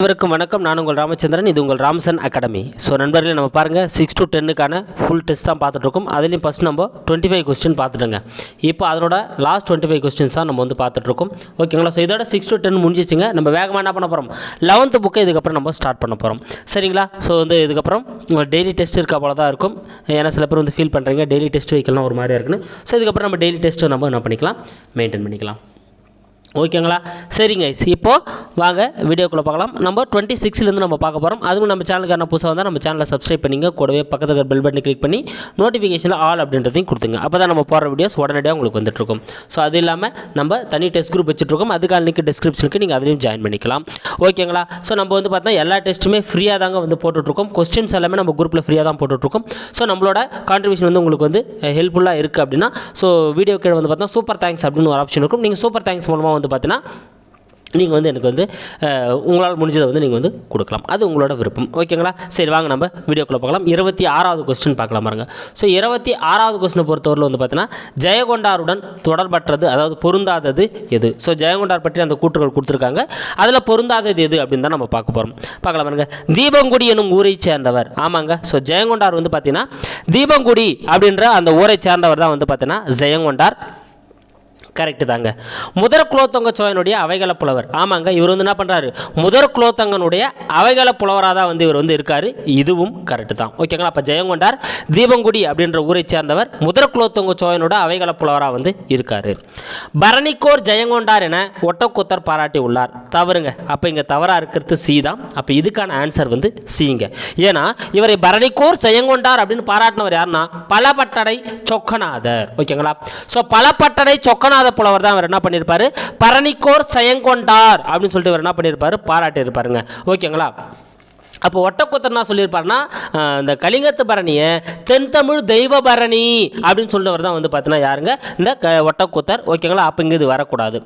அனைவருக்கும் வணக்கம். நான் உங்கள் ராமச்சந்திரன். இது உங்கள் ராமசன் அகாடமி. ஸோ நண்பர்களே நம்ம பாருங்கள் சிக்ஸ் டு டென்னுக்கான ஃபுல் டெஸ்ட் தான் பார்த்துட்ருக்கோம். அதுலேயும் ஃபஸ்ட் நம்ம டுவெண்ட்டி ஃபைவ் கொஸ்டின் பார்த்துட்டுங்க. இப்போ அதனோட லாஸ்ட் டுவெண்ட்டி ஃபைவ் கொஸ்டின்ஸ் தான் நம்ம வந்து பார்த்துட்ருக்கோம். ஓகேங்களா? ஸோ இதோட சிக்ஸ் டு டென் முடிஞ்சிச்சுங்க. நம்ம வேகமாக என்ன பண்ண போகிறோம் லெவன்த்து புக்கை இதுக்கப்புறம் நம்ம ஸ்டார்ட் பண்ண போகிறோம் சரிங்களா? ஸோ வந்து இதுக்கப்புறம் டெய்லி டெஸ்ட் இருக்க போல தான் இருக்கும். ஏன்னா சில பேர் வந்து ஃபீல் பண்ணுறீங்க டெய்லி டெஸ்ட் வைக்கலாம் ஒரு மாதிரியாக இருக்குன்னு. ஸோ இதுக்கப்புறம் நம்ம டெய்லி டெஸ்ட்டு நம்ம என்ன பண்ணிக்கலாம்? மெயின்டைன் பண்ணிக்கலாம். ஓகேங்களா? சரிங்க இப்போது வாங்க வீடியோக்குள்ளே பார்க்கலாம் நம்ம டுவெண்ட்டி சிக்ஸ்லேருந்து நம்ம பார்க்க போகிறோம் அதுவும் நம்ம சேனலுக்கான புதுசாக வந்தால் நம்ம சேனலை சப்ஸ்கிரைப் பண்ணிங்க. கூடவே பக்கத்தில் இருக்கிற பெல் பட்டனை கிளிக் பண்ணி நோட்டிஃபிகேஷனில் ஆல் அப்படின்றதையும் கொடுத்துங்க. அப்போ தான் நம்ம போடுற வீடியோஸ் உடனடியாக உங்களுக்கு வந்துட்டுருக்கும் ஸோ அது இல்லாமல் நம்ம தனி டெஸ்ட் குரூப் வச்சுட்ருக்கோம் அதுக்கான லிங்க் டிஸ்கிரிப்ஷனுக்கு நீங்கள் அதுலேயும் ஜாயின் பண்ணிக்கலாம். ஓகேங்களா? ஸோ நம்ம வந்து பார்த்தா எல்லா டெஸ்ட்டுமே ஃப்ரீயாக தாங்க வந்து போட்டுட்ருக்கோம் கொஸ்டின்ஸ் எல்லாமே நம்ம குரூப்பில் ஃப்ரீயாக தான் போட்டுட்ருக்கோம் ஸோ நம்மளோட கான்ட்ரிபியூஷன் வந்து உங்களுக்கு வந்து ஹெல்ப்ஃபுல்லாக இருக்குது அப்படின்னா ஸோ வீடியோ கீழே வந்து பார்த்தா சூப்பர் தேங்க்ஸ் அப்படின்னு ஒரு ஆப்ஷன் இருக்கும். நீங்கள் சூப்பர் தேங்க்ஸ் மூலமாக வந்து பார்த்தீங்கன்னா நீங்கள் வந்து எனக்கு வந்து உங்களால் முடிஞ்சதை வந்து நீங்கள் வந்து கொடுக்கலாம். அது உங்களோட விருப்பம். ஓகேங்களா? சரி வாங்க நம்ம வீடியோக்குள்ளே பார்க்கலாம் இருபத்தி ஆறாவது கொஸ்டின் பார்க்கலாம் பாருங்க. ஸோ இருபத்தி ஆறாவது கொஸ்டினை பொறுத்தவரையில் வந்து பார்த்தீங்கன்னா ஜெயகொண்டாருடன் தொடர்பற்றது அதாவது பொருந்தாதது எது? ஸோ ஜெயங்கொண்டார் பற்றி அந்த கூற்றுகள் கொடுத்துருக்காங்க. அதில் பொருந்தாதது எது அப்படின்னு தான் நம்ம பார்க்க போகிறோம் பார்க்கலாம் பாருங்க. தீபங்குடி எனும் ஊரை சேர்ந்தவர். ஆமாங்க. ஸோ ஜெயங்கொண்டார் வந்து பார்த்தீங்கன்னா தீபங்குடி அப்படின்ற அந்த ஊரை சேர்ந்தவர் தான் வந்து பார்த்தீங்கன்னா ஜெயங்கொண்டார். கரெக்டு தாங்க. முதற் குலோத்தங்க சோழனுடைய அவைகள புலவர். ஆமாங்க இவர் வந்து என்ன பண்ணுறாரு முதற் குலோத்தங்கனுடைய அவைகள புலவராக தான் வந்து இவர் வந்து இருக்கார். இதுவும் கரெக்டு தான். ஓகேங்களா அப்போ ஜெயங்கொண்டார் தீபங்குடி அப்படின்ற ஊரை சேர்ந்தவர் முதற் குலோத்தங்க சோழனோட அவைகள புலவராக வந்து இருக்கார். பரணிக்கோர் ஜெயங்கொண்டார் என ஒட்டக்கூத்தர் பாராட்டி உள்ளார். தவறுங்க. அப்போ இங்கே தவறாக இருக்கிறது சி தான். அப்போ இதுக்கான ஆன்சர் வந்து சிங்க ஏன்னா இவரை பரணிக்கோர் ஜெயங்கொண்டார் அப்படின்னு பாராட்டினவர் யாருன்னா பலபட்டடை சொக்கநாதர். ஓகேங்களா ஸோ பலப்பட்டடை சொக்கநாத புலவர் தான் அவர் என்ன பண்ணியிருப்பாரு பரணிக்கோர் செயங்கொண்டார் அப்படின்னு சொல்லிட்டு அவர் என்ன பண்ணியிருப்பாரு பாராட்டியிருப்பாருங்க. ஓகேங்களா? அப்போ ஒட்டக்கூத்தர் என்ன சொல்லியிருப்பாருன்னா இந்த கலிங்கத்து பரணியை தென்தமிழ் தெய்வ பரணி அப்படின்னு சொல்லிட்டு தான் வந்து பார்த்தீங்கன்னா யாருங்க? இந்த க ஒட்டக்கூத்தர். ஓகேங்களா? அப்போ இங்கே இது வரக்கூடாது.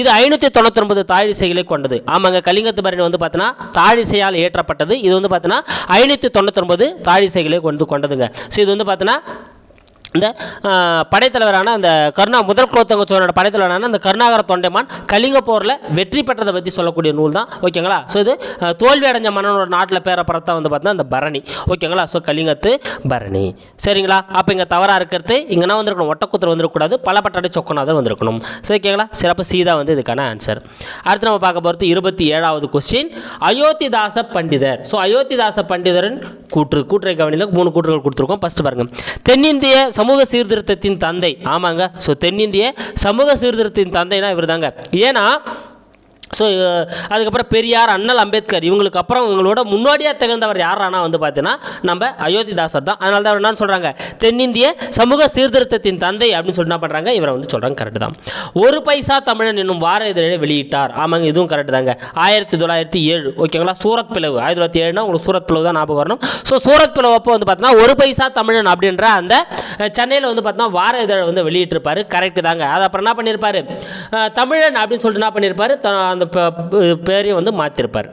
இது ஐநூற்றி தொண்ணூத்தொன்பது தாழிசைகளை கொண்டது. ஆமாங்க கலிங்கத்து பரணி வந்து பார்த்தீங்கன்னா தாழிசையால் ஏற்றப்பட்டது இது வந்து பார்த்தீங்கன்னா ஐநூற்றி தொண்ணூத்தொன்பது தாழிசைகளை கொண்டு கொண்டதுங்க. ஸோ இது வந்து பார்த்தீங்கன்னா இந்த படைத்தலைவரான அந்த கருணா முதல் குலோத்தங்க சோழனோட படைத்தலைவரான அந்த கருணாகர தொண்டைமான் கலிங்க போரில் வெற்றி பெற்றதை பற்றி சொல்லக்கூடிய நூல் தான் ஓகேங்களா? ஸோ இது தோல்வி அடைஞ்ச மன்னனோட நாட்டில் பேர பரத்தா வந்து பார்த்தீங்கன்னா அந்த பரணி. ஓகேங்களா? ஸோ கலிங்கத்து பரணி. சரிங்களா? அப்போ இங்கே தவறாக இருக்கிறது இங்கேனா வந்திருக்கணும்? ஒட்டக்குத்தர் பல பலப்பட்டடை சொக்கநாதர் வந்திருக்கணும். சரி ஓகேங்களா? சிறப்பு சீதா வந்து இதுக்கான ஆன்சர் அடுத்து நம்ம பார்க்க போகிறது இருபத்தி ஏழாவது கொஸ்டின் அயோத்திதாச பண்டிதர். ஸோ அயோத்திதாச பண்டிதரின் கூற்று கூற்றை கவனியில் மூணு கூற்றுகள் கொடுத்துருக்கோம். ஃபஸ்ட்டு பாருங்க. தென்னிந்திய சமூக சீர்திருத்தத்தின் தந்தை. ஆமாங்க. ஸோ தென்னிந்திய சமூக சீர்திருத்தத்தின் தந்தைனா இவர் தாங்க ஏன்னா ஸோ uh, அதுக்கப்புறம் பெரியார் அண்ணல் அம்பேத்கர் இவங்களுக்கு அப்புறம் இவங்களோட முன்னோடியாக திகழ்ந்தவர் யாரானா வந்து பார்த்தீங்கன்னா நம்ம அயோத்திதாசர் தான். அதனால தான் அவர் சொல்கிறாங்க தென்னிந்திய சமூக சீர்திருத்தத்தின் தந்தை அப்படின்னு சொல்லி என்ன பண்ணுறாங்க இவரை வந்து சொல்கிறாங்க கரெக்டு தான். ஒரு பைசா தமிழன் என்னும் வார இதழை வெளியிட்டார். ஆமாங்க இதுவும் கரெக்டு தாங்க. ஆயிரத்தி தொள்ளாயிரத்தி ஏழு ஓகேங்களா சூரத் பிளவு. ஆயிரத்தி தொள்ளாயிரத்தி ஏழுனா உங்களுக்கு சூரத் பிளவு தான் ஞாபகம் வரணும். ஸோ சூரத் பிளவு அப்போ வந்து பார்த்தீங்கன்னா ஒரு பைசா தமிழன் அப்படின்ற அந்த சென்னையில் வந்து பார்த்தீங்கன்னா வார இதழை வந்து வெளியிட்டிருப்பார். கரெக்டு தாங்க. அது அப்புறம் என்ன பண்ணியிருப்பாரு தமிழன் அப்படின்னு சொல்லிட்டு என்ன பண்ணியிருப்பாரு த- அந்த ப- பேரையும் வந்து மாற்றிருப்பார்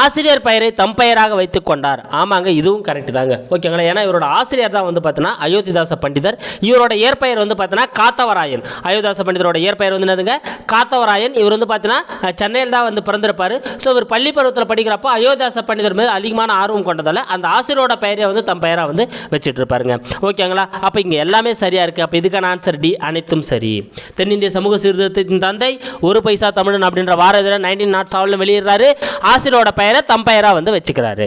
ஆசிரியர் பெயரை தம் பெயராக வைத்துக் கொண்டார். ஆமாங்க இதுவும் கரெக்ட் தாங்க. ஓகேங்களா? ஏன்னா இவரோட ஆசிரியர் தான் வந்து பார்த்தீங்கன்னா அயோத்திதாச பண்டிதர். இவரோட இயற்பெயர் வந்து பார்த்தீங்கன்னா காத்தவராயன். அயோத்திதாச பண்டிதரோட இயற்பெயர் வந்து என்னதுங்க? காத்தவராயன். இவர் வந்து பார்த்தீங்கன்னா சென்னையில் தான் வந்து பிறந்திருப்பார். ஸோ இவர் பள்ளி பருவத்தில் படிக்கிறப்போ அயோத்திதாச பண்டிதர் மீது அதிகமான ஆர்வம் கொண்டதால் அந்த ஆசிரியரோட பெயரை வந்து தம் பெயராக வந்து வச்சுட்டு இருப்பாருங்க ஓகேங்களா? அப்போ இங்கே எல்லாமே சரியாக இருக்குது அப்போ இதுக்கான ஆன்சர் டி அனைத்தும் சரி. தென்னிந்திய சமூக சீர்திருத்தத்தின் தந்தை ஒரு பைசா தமிழன் அப்படின்ற வார இதழை நைன்டீன் நாட் செவனில் வெளியிடுறாரு. ஆசிரியரோட பெயரை தம் பெயராக வந்து வச்சுக்கிறாரு.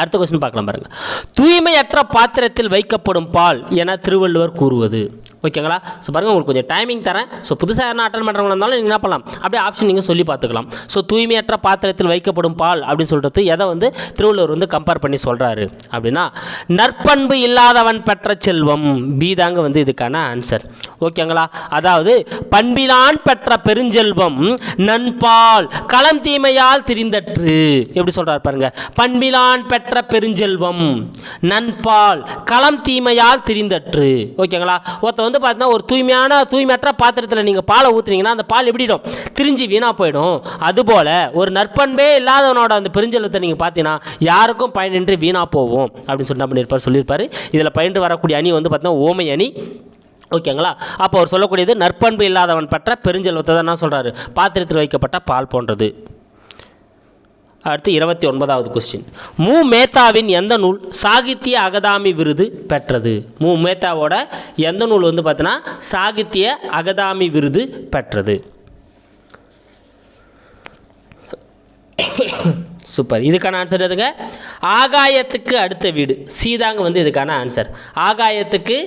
அடுத்த கொஸ்டின் பார்க்கலாம் பாருங்கள் தூய்மையற்ற பாத்திரத்தில் வைக்கப்படும் பால் என திருவள்ளுவர் கூறுவது. ஓகேங்களா ஸோ பாருங்கள் உங்களுக்கு கொஞ்சம் டைமிங் தரேன். ஸோ புதுசாக யாரும் அட்டன் பண்ணுறவங்க இருந்தாலும் நீங்கள் என்ன பண்ணலாம்? அப்படியே ஆப்ஷன் நீங்கள் சொல்லி பார்த்துக்கலாம். ஸோ தூய்மையற்ற பாத்திரத்தில் வைக்கப்படும் பால் அப்படின்னு சொல்கிறது எதை வந்து திருவள்ளுவர் வந்து கம்பேர் பண்ணி சொல்கிறாரு அப்படின்னா நற்பண்பு இல்லாதவன் பெற்ற செல்வம். பி தாங்க வந்து இதுக்கான ஆன்சர் ஓகேங்களா அதாவது பண்பிலான் பெற்ற பெருஞ்செல்வம் நண்பால் களம் தீமையால் திரிந்தற்று. எப்படி சொல்கிறார் பாருங்க? பண்பிலான் பெற்ற பெருஞ்செல்வம். நண்பால் களம் தீமையால் திரிந்தற்று. ஓகேங்களா? ஒருத்த வந்து பார்த்தீங்கன்னா ஒரு தூய்மையான தூய்மையற்ற பாத்திரத்தில் நீங்கள் பாலை ஊற்றுனீங்கன்னா அந்த பால் எப்படிடும்? திரிஞ்சு வீணாக போயிடும். அதுபோல் ஒரு நற்பண்பே இல்லாதவனோட அந்த பெருஞ்செல்வத்தை நீங்கள் பார்த்தீங்கன்னா யாருக்கும் பயனின்றி வீணாக போவோம் அப்படின்னு சொல்லி என்ன பண்ணியிருப்பார் சொல்லியிருப்பார். இதில் பயின்று வரக்கூடிய அணி வந்து பார்த்தீங்கன்னா ஓமை அணி. ஓகேங்களா? அப்போ அவர் சொல்லக்கூடியது நற்பண்பு இல்லாதவன் பற்ற பெருஞ்செல்வத்தை தான் என்ன சொல்கிறாரு பாத்திரத்தில் வைக்கப்பட்ட பால் போன்றது. அடுத்து இருபத்தி ஒன்பதாவது கொஸ்டின் மு. மேத்தாவின் எந்த நூல் சாகித்ய அகதாமி விருது பெற்றது? மு. மேத்தாவோட எந்த நூல் வந்து பார்த்தீங்கன்னா சாகித்ய அகதாமி விருது பெற்றது? சூப்பர் இதுக்கான ஆன்சர் எதுங்க? ஆகாயத்துக்கு அடுத்த வீடு. சீதாங்க வந்து இதுக்கான ஆன்சர் ஆகாயத்துக்கு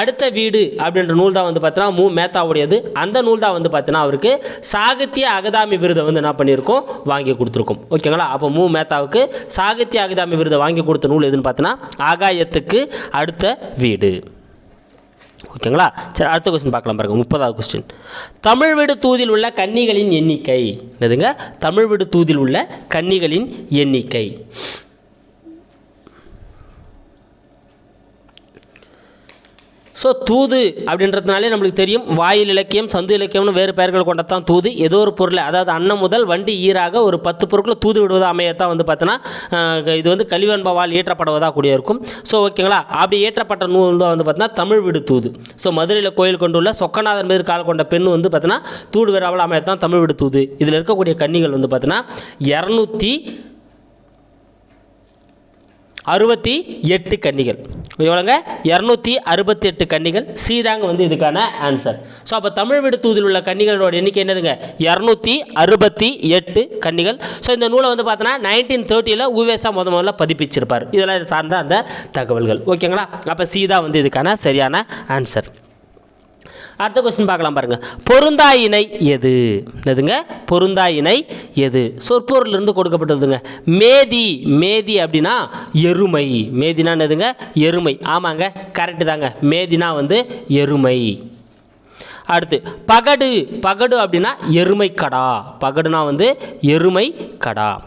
அடுத்த வீடு அப்படின்ற நூல் தான் வந்து பார்த்தீங்கன்னா மு. மேத்தாவுடையது. அந்த நூல் தான் வந்து பார்த்தீங்கன்னா அவருக்கு சாகித்ய அகதாமி விருதை வந்து என்ன பண்ணியிருக்கோம்? வாங்கி கொடுத்துருக்கோம். ஓகேங்களா? அப்போ மு. மேத்தாவுக்கு சாகித்ய அகதாமி விருதை வாங்கி கொடுத்த நூல் எதுன்னு பார்த்தீங்கன்னா ஆகாயத்துக்கு அடுத்த வீடு. ஓகேங்களா? சரி அடுத்த கொஸ்டின் பார்க்கலாம் பாருங்கள் முப்பதாவது கொஸ்டின் தமிழ் வீடு தூதில் உள்ள கன்னிகளின் எண்ணிக்கை. என்னதுங்க? தமிழ் வீடு தூதில் உள்ள கன்னிகளின் எண்ணிக்கை. ஸோ தூது அப்படின்றதுனாலே நம்மளுக்கு தெரியும். வாயில் இலக்கியம் சந்து இலக்கியம்னு வேறு பெயர்கள் கொண்டதான் தூது. ஏதோ ஒரு பொருளை அதாவது அன்னம் முதல் வண்டி ஈராக ஒரு பத்து பொருட்களை தூது விடுவதாக அமையத்தான் வந்து பார்த்தோன்னா இது வந்து கலிவன்பவால் ஏற்றப்படுவதாக கூடிய இருக்கும். ஸோ ஓகேங்களா? அப்படி ஏற்றப்பட்ட நூல் தான் வந்து பார்த்தீங்கன்னா தமிழ் விடு தூது. ஸோ மதுரையில் கோயில் கொண்டுள்ள சொக்கநாதன் மீது கால் கொண்ட பெண் வந்து பார்த்தீங்கன்னா தூடு விராவல் அமையத்தான் தமிழ் விடு தூது. இதில் இருக்கக்கூடிய கன்னிகள் வந்து பார்த்தீங்கன்னா இரநூத்தி அறுபத்தி எட்டு கன்னிகள். எவ்வளோங்க இரநூத்தி அறுபத்தி எட்டு கன்னிகள் சீதாங்க வந்து இதுக்கான ஆன்சர் ஸோ அப்போ தமிழ் விடு தூதில் உள்ள கன்னிகளோட எண்ணிக்கை என்னதுங்க? இரநூத்தி அறுபத்தி எட்டு கன்னிகள். ஸோ இந்த நூலை வந்து பார்த்தோன்னா நைன்டீன் தேர்ட்டியில் உவேசா முத முதல்ல பதிப்பிச்சிருப்பார். இதெல்லாம் சார்ந்த அந்த தகவல்கள். ஓகேங்களா அப்போ சீதா வந்து இதுக்கான சரியான ஆன்சர் அடுத்த கொஸ்டின் பார்க்கலாம் பாருங்கள் பொருந்தா இணை எது? என்னதுங்க? பொருந்தா இணை எது? சொற்பொருளிலிருந்து கொடுக்கப்பட்டதுங்க. மேதி மேதி அப்படின்னா எருமை. மேதினா என்னதுங்க? எருமை. ஆமாங்க கரெக்டு தாங்க. மேதினா வந்து எருமை. அடுத்து பகடு. பகடு அப்படின்னா எருமை கடா பகடுனா வந்து எருமை கடா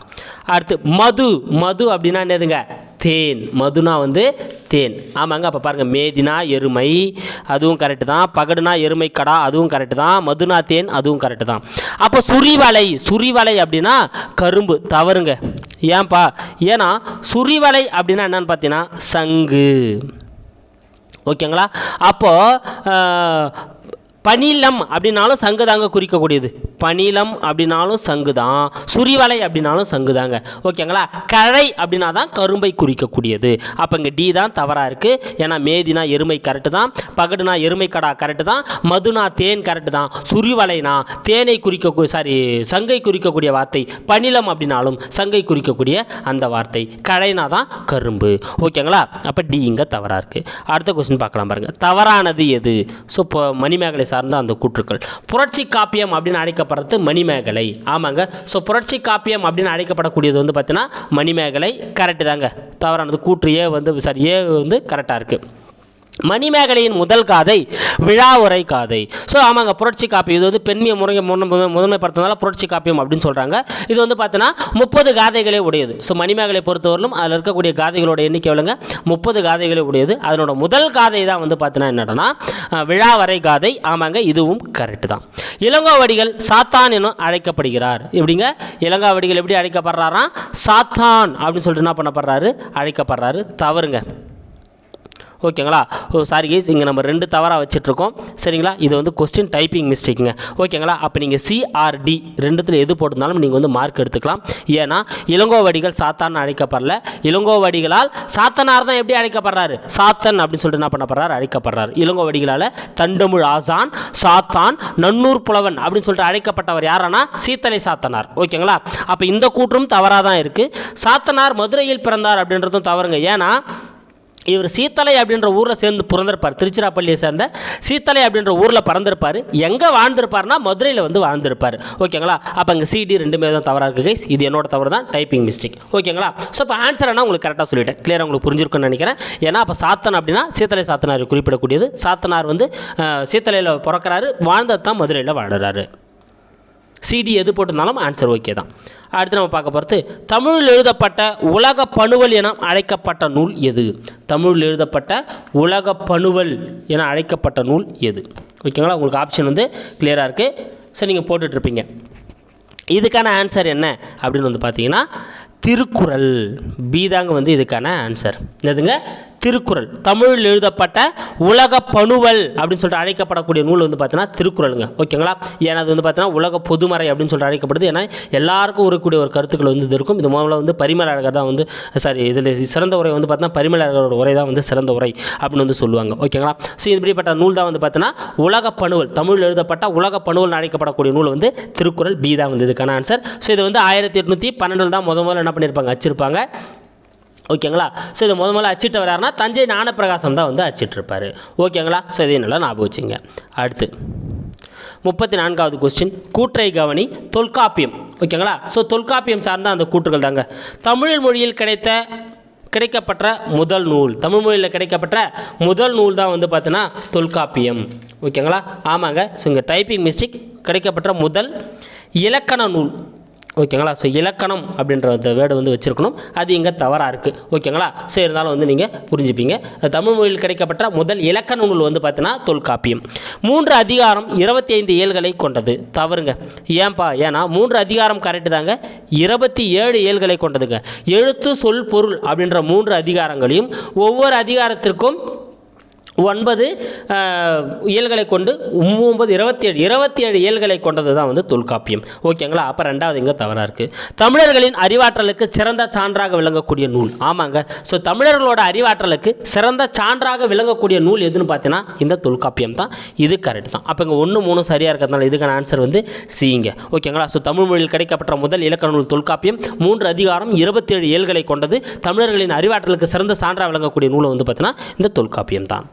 அடுத்து மது. மது அப்படின்னா என்னதுங்க? தேன் மதுனா வந்து தேன். ஆமாங்க அப்போ பாருங்கள் மேதினா எருமை அதுவும் கரெக்டு தான். பகடுனா எருமை கடா அதுவும் கரெக்டு தான். மதுனா தேன் அதுவும் கரெக்டு தான். அப்போ சுரிவலை சுரிவலை அப்படின்னா கரும்பு. தவறுங்க. ஏன்பா? ஏன்னா சுரிவலை அப்படின்னா என்னன்னு பார்த்தீங்கன்னா சங்கு. ஓகேங்களா? அப்போது பனிலம் அப்படின்னாலும் சங்கு தாங்க குறிக்கக்கூடியது. பனிலம் அப்படின்னாலும் சங்கு தான் சுரிவலை அப்படின்னாலும் சங்கு தாங்க ஓகேங்களா? கழை அப்படின்னா தான் கரும்பை குறிக்கக்கூடியது. அப்போ இங்கே டி தான் தவறாக இருக்குது ஏன்னா மேதினா எருமை கரெக்டு தான் பகடுனா எருமை கடா கரெக்டு தான் மதுனா தேன் கரெக்டு தான். சுரிவலைனா தேனை குறிக்க சாரி சங்கை குறிக்கக்கூடிய வார்த்தை. பனிலம் அப்படின்னாலும் சங்கை குறிக்கக்கூடிய அந்த வார்த்தை. கழைனா தான் கரும்பு. ஓகேங்களா? அப்போ டி இங்கே தவறாக இருக்குது அடுத்த கொஸ்டின் பார்க்கலாம் பாருங்கள் தவறானது எது? ஸோ இப்போ மணிமேகலை சார்ந்த அந்த கூற்றுக்கள். புரட்சி காப்பியம் அப்படின்னு அழைக்கப்படுறது மணிமேகலை. ஆமாங்க. ஸோ புரட்சி காப்பியம் அப்படின்னு அழைக்கப்படக்கூடியது வந்து பார்த்தீங்கன்னா மணிமேகலை கரெக்டு தாங்க. தவறானது. கூற்று ஏ வந்து சாரி ஏ வந்து கரெக்டாக இருக்குது மணிமேகலையின் முதல் காதை விழா உரை காதை. ஸோ ஆமாங்க புரட்சி காப்பியம். இது வந்து பெண்மையை முறை முன்ன- புரட்சி காப்பியம் அப்படின்னு சொல்கிறாங்க இது வந்து பார்த்தீங்கன்னா முப்பது காதைகளே உடையது. ஸோ மணிமேகலை பொறுத்தவரையிலும் அதில் இருக்கக்கூடிய காதைகளோட எண்ணிக்கை எவ்வளோங்க? முப்பது காதைகளே உடையது. அதனோட முதல் காதை தான் வந்து பார்த்தீங்கன்னா என்னன்னா விழா வரை காதை. ஆமாங்க இதுவும் கரெக்டு தான். இளங்கோவடிகள் சாத்தான் எனும் அழைக்கப்படுகிறார். எப்படிங்க? இளங்காவடிகள் எப்படி அழைக்கப்படுறாராம் சாத்தான் அப்படின்னு சொல்லிட்டு என்ன பண்ணப்படுறாரு? அழைக்கப்படுறாரு. தவறுங்க. ஓகேங்களா? ஓ சாரி கேஸ் இங்கே நம்ம ரெண்டு தவறாக வச்சுட்ருக்கோம். சரிங்களா? இது வந்து கொஸ்டின் டைப்பிங் மிஸ்டேக்குங்க ஓகேங்களா? அப்போ நீங்கள் சிஆர்டி ரெண்டுத்தில் எது போட்டிருந்தாலும் நீங்கள் வந்து மார்க் எடுத்துக்கலாம். ஏன்னா இளங்கோவடிகள் சாத்தான் அழைக்கப்படல இளங்கோவடிகளால் சாத்தனார் தான் எப்படி அழைக்கப்படுறாரு? சாத்தன் அப்படின்னு சொல்லிட்டு என்ன பண்ணப்படுறாரு? அழைக்கப்படுறாரு. இளங்கோவடிகளால் தண்டமிழ் ஆசான் சாத்தான் நன்னூர் புலவன் அப்படின்னு சொல்லிட்டு அழைக்கப்பட்டவர் யாரானா? சீத்தலை சாத்தனார். ஓகேங்களா? அப்போ இந்த கூற்றும் தவறாக தான் இருக்குது சாத்தனார் மதுரையில் பிறந்தார் அப்படின்றதும் தவறுங்க. ஏன்னா இவர் சீத்தலை அப்படின்ற ஊரில் சேர்ந்து பிறந்திருப்பார். திருச்சிராப்பள்ளியை சேர்ந்த சீத்தலை அப்படின்ற ஊரில் பிறந்திருப்பார். எங்கே வாழ்ந்திருப்பார்னா மதுரையில் வந்து வாழ்ந்திருப்பார். ஓகேங்களா? அப்போ அங்கே சிடி ரெண்டுமே தான் தவறாக இருக்குது கைஸ் இது என்னோட தவறு தான். டைப்பிங் மிஸ்டேக் ஓகேங்களா? ஸோ இப்போ ஆன்சர் என்ன உங்களுக்கு கரெக்டாக சொல்லிட்டேன். கிளியராக உங்களுக்கு புரிஞ்சிருக்குன்னு நினைக்கிறேன். ஏன்னா அப்போ சாத்தன் அப்படின்னா சீத்தலை சாத்தனார் குறிப்பிடக்கூடியது. சாத்தனார் வந்து சீத்தலையில் பிறக்கிறாரு. வாழ்ந்தது தான் மதுரையில் வாழுறாரு. சிடி எது போட்டிருந்தாலும் ஆன்சர் ஓகே தான். அடுத்து நம்ம பார்க்க போகிறது தமிழில் எழுதப்பட்ட உலக பணுவல் என அழைக்கப்பட்ட நூல் எது? தமிழில் எழுதப்பட்ட உலக பணுவல் என அழைக்கப்பட்ட நூல் எது? ஓகேங்களா உங்களுக்கு ஆப்ஷன் வந்து கிளியராக இருக்குது சரி நீங்கள் போட்டுட்ருப்பீங்க. இதுக்கான ஆன்சர் என்ன? அப்படின்னு வந்து பார்த்தீங்கன்னா திருக்குறள். பி தாங்க வந்து இதுக்கான ஆன்சர் என்னதுங்க? திருக்குறள். தமிழில் எழுதப்பட்ட உலக பணுவல் அப்படின்னு சொல்லிட்டு அழைக்கப்படக்கூடிய நூல் வந்து பார்த்தீங்கன்னா திருக்குறளுங்க. ஓகேங்களா? ஏன்னா அது வந்து பார்த்தீங்கன்னா உலக பொதுமறை அப்படின்னு சொல்லிட்டு அழைக்கப்படுது. ஏன்னா எல்லாருக்கும் இருக்கக்கூடிய ஒரு கருத்துக்கள் வந்து இது இருக்கும். இது முதல்ல வந்து பரிமளகர் தான் வந்து சாரி இதில் சிறந்த உரை வந்து பார்த்தீங்கன்னா பரிமளகரோட உரை தான் வந்து சிறந்த உரை அப்படின்னு வந்து சொல்லுவாங்க. ஓகேங்களா? ஸோ இப்படிப்பட்ட நூல் தான் வந்து பார்த்தீங்கன்னா உலக பணுவல். தமிழில் எழுதப்பட்ட உலக பணுவல் அழைக்கப்படக்கூடிய நூல் வந்து திருக்குறள். பி தான் வந்து இதுக்கான ஆன்சர் ஸோ இது வந்து ஆயிரத்தி எட்நூற்றி பன்னெண்டில் தான் முத முதல்ல என்ன பண்ணியிருப்பாங்க? வச்சிருப்பாங்க ஓகேங்களா? ஸோ இது முத முதல்ல அச்சிட்டு வராருன்னா தஞ்சை ஞானப்பிரகாசம் தான் வந்து அச்சிட்ருப்பார் ஓகேங்களா? ஸோ இதையும் நல்லா ஞாபகம் வச்சுங்க. அடுத்து முப்பத்தி நான்காவது கொஸ்டின் கூற்றை கவனி தொல்காப்பியம். ஓகேங்களா? ஸோ தொல்காப்பியம் சார்ந்த அந்த கூற்றுகள் தாங்க. தமிழ் மொழியில் கிடைத்த கிடைக்கப்பட்ட முதல் நூல். தமிழ் மொழியில் கிடைக்கப்பட்ட முதல் நூல் தான் வந்து பார்த்தீங்கன்னா தொல்காப்பியம். ஓகேங்களா? ஆமாங்க. ஸோ இங்கே டைப்பிங் மிஸ்டேக் கிடைக்கப்பட்ட முதல் இலக்கண நூல். ஓகேங்களா? ஸோ இலக்கணம் அப்படின்ற அந்த வேர்டு வந்து வச்சுருக்கணும். அது இங்கே தவறாக இருக்குது ஓகேங்களா? ஸோ இருந்தாலும் வந்து நீங்கள் புரிஞ்சுப்பீங்க. தமிழ் மொழியில் கிடைக்கப்பட்ட முதல் இலக்கண நூல் வந்து பார்த்தீங்கன்னா தொல்காப்பியம். மூன்று அதிகாரம் இருபத்தி ஐந்து ஏழ்களை கொண்டது. தவறுங்க. ஏன்பா? ஏன்னா மூன்று அதிகாரம் கரெக்டு தாங்க. இருபத்தி ஏழு ஏழ்களை கொண்டதுங்க. எழுத்து சொல் பொருள் அப்படின்ற மூன்று அதிகாரங்களையும் ஒவ்வொரு அதிகாரத்திற்கும் ஒன்பது இயல்களை கொண்டு ஒம்பது இருபத்தி ஏழு இருபத்தி ஏழு இயல்களை கொண்டது தான் வந்து தொல்காப்பியம். ஓகேங்களா? அப்போ ரெண்டாவது இங்கே தவறாக இருக்குது தமிழர்களின் அறிவாற்றலுக்கு சிறந்த சான்றாக விளங்கக்கூடிய நூல். ஆமாங்க. ஸோ தமிழர்களோட அறிவாற்றலுக்கு சிறந்த சான்றாக விளங்கக்கூடிய நூல் எதுன்னு பார்த்தீங்கன்னா இந்த தொல்காப்பியம் தான். இது கரெக்ட் தான். அப்போ இங்கே ஒன்று மூணு சரியாக இருக்கிறதுனால இதுக்கான ஆன்சர் வந்து சிங்க ஓகேங்களா? ஸோ தமிழ் மொழியில் கிடைக்கப்பட்ட முதல் இலக்கண நூல் தொல்காப்பியம். மூன்று அதிகாரம் இருபத்தேழு இயல்களை கொண்டது தமிழர்களின் அறிவாற்றலுக்கு சிறந்த சான்றாக விளங்கக்கூடிய நூலை வந்து பார்த்தீங்கன்னா இந்த தொல்காப்பியம் தான்.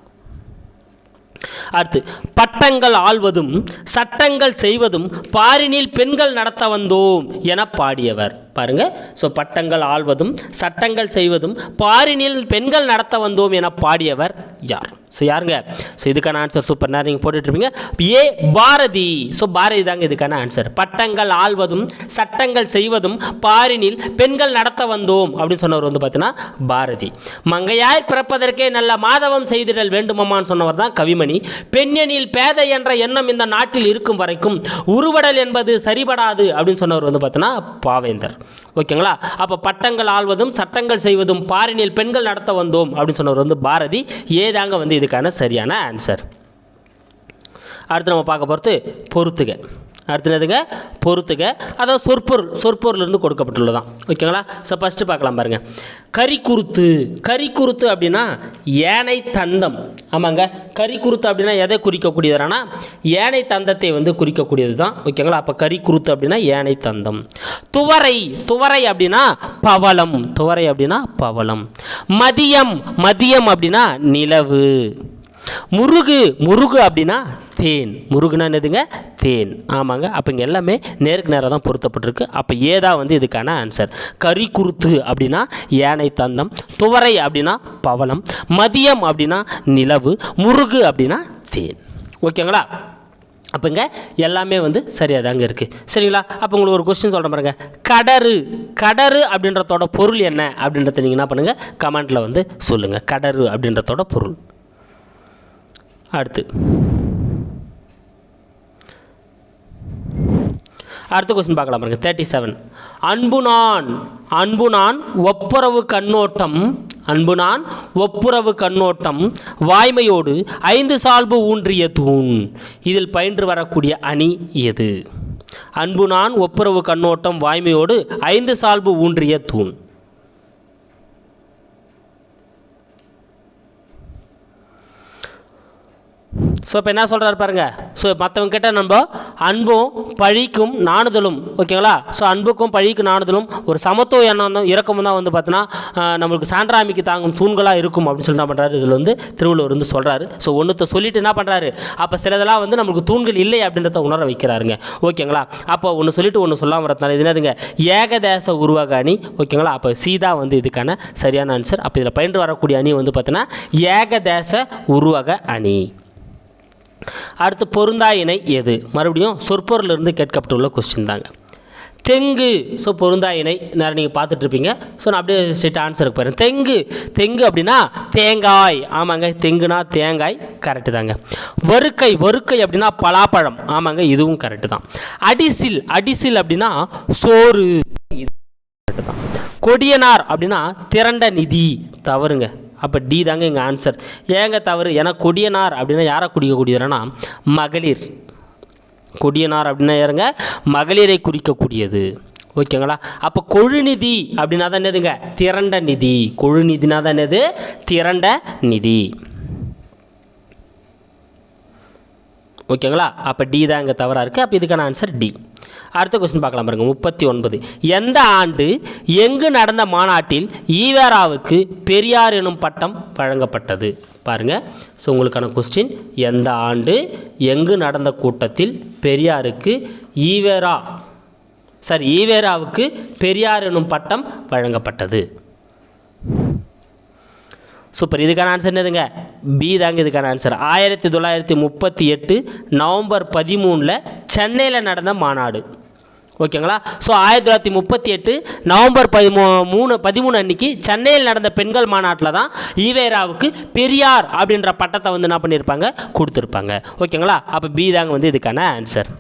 அடுத்து பட்டங்கள் ஆள்வதும் சட்டங்கள் செய்வதும் பாரினில் பெண்கள் நடத்த வந்தோம் என பாடியவர். பாருங்கள் ஸோ பட்டங்கள் ஆள்வதும் சட்டங்கள் செய்வதும் பாரினில் பெண்கள் நடத்த வந்தோம் என பாடியவர் யார்? ஸோ யாருங்க? ஸோ இதுக்கான ஆன்சர் சூப்பர் நேரம் நீங்கள் போட்டுட்ருப்பீங்க ஏ பாரதி. ஸோ பாரதி தாங்க இதுக்கான ஆன்சர் பட்டங்கள் ஆள்வதும் சட்டங்கள் செய்வதும் பாரினில் பெண்கள் நடத்த வந்தோம் அப்படின்னு சொன்னவர் வந்து பார்த்தீங்கன்னா பாரதி. மங்கையாய் பிறப்பதற்கே நல்ல மாதவம் செய்திடல் வேண்டுமம்மான்னு சொன்னவர் தான் கவிமணி. பெண்ணெனில் பேதை என்ற எண்ணம் இந்த நாட்டில் இருக்கும் வரைக்கும் உருவடல் என்பது சரிபடாது அப்படின்னு சொன்னவர் வந்து பார்த்தீங்கன்னா பாவேந்தர். ஓகேங்களா? அப்போ பட்டங்கள் ஆள்வதும் சட்டங்கள் செய்வதும் பாரினில் பெண்கள் நடத்த வந்தோம் அப்படின்னு சொன்னவர் வந்து பாரதி. ஏதாங்க வந்து இதுக்கான சரியான ஆன்சர் அடுத்து நம்ம பார்க்க போகிறது பொறுத்துக. அடுத்து என்னதுங்க? பொறுத்துக அதாவது சொற்பொருள் சொற்பொருளிருந்து கொடுக்கப்பட்டுள்ளதான் ஓகேங்களா? ஸோ ஃபஸ்ட்டு பார்க்கலாம் பாருங்கள் கரிக்குருத்து. கரிக்குருத்து அப்படின்னா ஏனை தந்தம். ஆமாங்க. கரிக்குருத்து அப்படின்னா எதை குறிக்கக்கூடியதுனா ஏனை தந்தத்தை வந்து குறிக்கக்கூடியது தான் ஓகேங்களா? அப்போ கரிக்குருத்து அப்படின்னா ஏனை தந்தம். துவரை. துவரை அப்படின்னா பவளம். துவரை அப்படின்னா பவளம். மதியம். மதியம் அப்படின்னா நிலவு. முருகு முருகு அப்படின்னா தேன். முருகுனா என்னதுங்க? தேன். ஆமாங்க. அப்போ இங்கே எல்லாமே நேருக்கு நேராக தான் பொருத்தப்பட்டிருக்கு. அப்போ ஏதா வந்து இதுக்கான ஆன்சர் கறி குருத்து அப்படின்னா யானை தந்தம். துவரை அப்படின்னா பவளம். மதியம் அப்படின்னா நிலவு. முருகு அப்படின்னா தேன். ஓகேங்களா? அப்போ இங்கே எல்லாமே வந்து சரியாக தாங்க இருக்குது சரிங்களா? அப்போ உங்களுக்கு ஒரு கொஸ்டின் சொல்கிறேன் பாருங்க. கடறு. கடறு அப்படின்றதோட பொருள் என்ன அப்படின்றத நீங்கள் என்ன பண்ணுங்கள் கமெண்ட்டில் வந்து சொல்லுங்கள் கடறு அப்படின்றதோட பொருள். அடுத்து. அடுத்த கொஸ்டின் பார்க்கலாம் பாருங்க. தேர்ட்டி செவன் அன்பு நான் அன்பு நான் ஒப்புரவு கண்ணோட்டம் அன்பு நான் ஒப்புரவு கண்ணோட்டம் வாய்மையோடு ஐந்து சால்பு ஊன்றிய தூண் இதில் பயின்று வரக்கூடிய அணி எது? அன்பு நான் ஒப்புரவு கண்ணோட்டம் வாய்மையோடு ஐந்து சால்பு ஊன்றிய தூண். ஸோ இப்போ என்ன சொல்கிறாரு பாருங்கள் ஸோ மற்றவங்கக்கிட்ட நம்ம அன்பும் பழிக்கும் நாணுதலும் ஓகேங்களா? ஸோ அன்புக்கும் பழிக்கும் நாணுதலும் ஒரு சமத்துவ எண்ணம் தான் இறக்கமும் தான் வந்து பார்த்தீங்கன்னா நம்மளுக்கு சான்றாமிக்கு தாங்கும் தூண்களாக இருக்கும் அப்படின்னு சொல்லி என்ன பண்ணுறாரு இதில் வந்து திருவள்ளுவர் வந்து சொல்கிறாரு ஸோ ஒன்றுத்த சொல்லிட்டு என்ன பண்ணுறாரு அப்போ சிலதெல்லாம் வந்து நம்மளுக்கு தூண்கள் இல்லை அப்படின்றத உணர வைக்கிறாருங்க. ஓகேங்களா? அப்போ ஒன்று சொல்லிட்டு ஒன்று சொல்லாமல் வரதுனால இது என்னதுங்க? ஏகதேச உருவாக அணி ஓகேங்களா? அப்போ சீதா வந்து இதுக்கான சரியான ஆன்சர் அப்போ இதில் பயின்று வரக்கூடிய அணி வந்து பார்த்தீங்கன்னா ஏகதேச உருவக அணி. அடுத்து பொருந்தா இணை எது? மறுபடியும் சொற்பொருளிலிருந்து கேட்கப்பட்டுள்ள கொஸ்டின் தாங்க. தெங்கு. ஸோ பொருந்தா இணை நேரம் நீங்கள் பார்த்துட்ருப்பீங்க ஸோ நான் அப்படியே ஸ்ட்ரெயிட் ஆன்சருக்கு போயிடுறேன் தெங்கு. தெங்கு அப்படின்னா தேங்காய். ஆமாங்க. தெங்குனா தேங்காய். கரெக்டு தாங்க. வறுக்கை. வறுக்கை அப்படின்னா பலாப்பழம். ஆமாங்க. இதுவும் கரெக்டு தான். அடிசில். அடிசில் அப்படின்னா சோறு. இது கரெக்டு தான். கொடியனார் அப்படின்னா திரண்ட நிதி. தவறுங்க. அப்போ டி தாங்க எங்கள் ஆன்சர் ஏங்க தவறு? ஏன்னா கொடியனார் அப்படின்னா யாரை குடிக்கக்கூடியதுன்னா மகளிர். கொடியனார் அப்படின்னா யாருங்க? மகளிரை குறிக்கக்கூடியது ஓகேங்களா? அப்போ கொழுநிதி அப்படின்னா தான் என்னதுங்க? திரண்ட நிதி. கொழுநிதினா தான் என்னது? திரண்ட நிதி. ஓகேங்களா? அப்போ டி தான் இங்கே தவறாக இருக்குது அப்போ இதுக்கான ஆன்சர் டி அடுத்த கொஸ்டின் பார்க்கலாம் பாருங்கள் முப்பத்தி ஒன்பது. எந்த ஆண்டு எங்கு நடந்த மாநாட்டில் ஈவேராவுக்கு பெரியார் எனும் பட்டம் வழங்கப்பட்டது? பாருங்கள் ஸோ உங்களுக்கான கொஸ்டின் எந்த ஆண்டு எங்கு நடந்த கூட்டத்தில் பெரியாருக்கு ஈவேரா சாரி ஈவேராவுக்கு பெரியார் எனும் பட்டம் வழங்கப்பட்டது? சூப்பர். இதுக்கான ஆன்சர் என்னதுங்க? பி தாங்க இதுக்கான ஆன்சர் ஆயிரத்தி தொள்ளாயிரத்தி முப்பத்தி எட்டு நவம்பர் பதிமூணில் சென்னையில் நடந்த மாநாடு. ஓகேங்களா? ஸோ ஆயிரத்தி தொள்ளாயிரத்தி முப்பத்தி எட்டு நவம்பர் பதிமூ மூணு பதிமூணு அன்னைக்கு சென்னையில் நடந்த பெண்கள் மாநாட்டில் தான் ஈவேராவுக்கு பெரியார் அப்படின்ற பட்டத்தை வந்து என்ன பண்ணியிருப்பாங்க கொடுத்துருப்பாங்க. ஓகேங்களா? அப்போ பி தாங்க வந்து இதுக்கான ஆன்சர்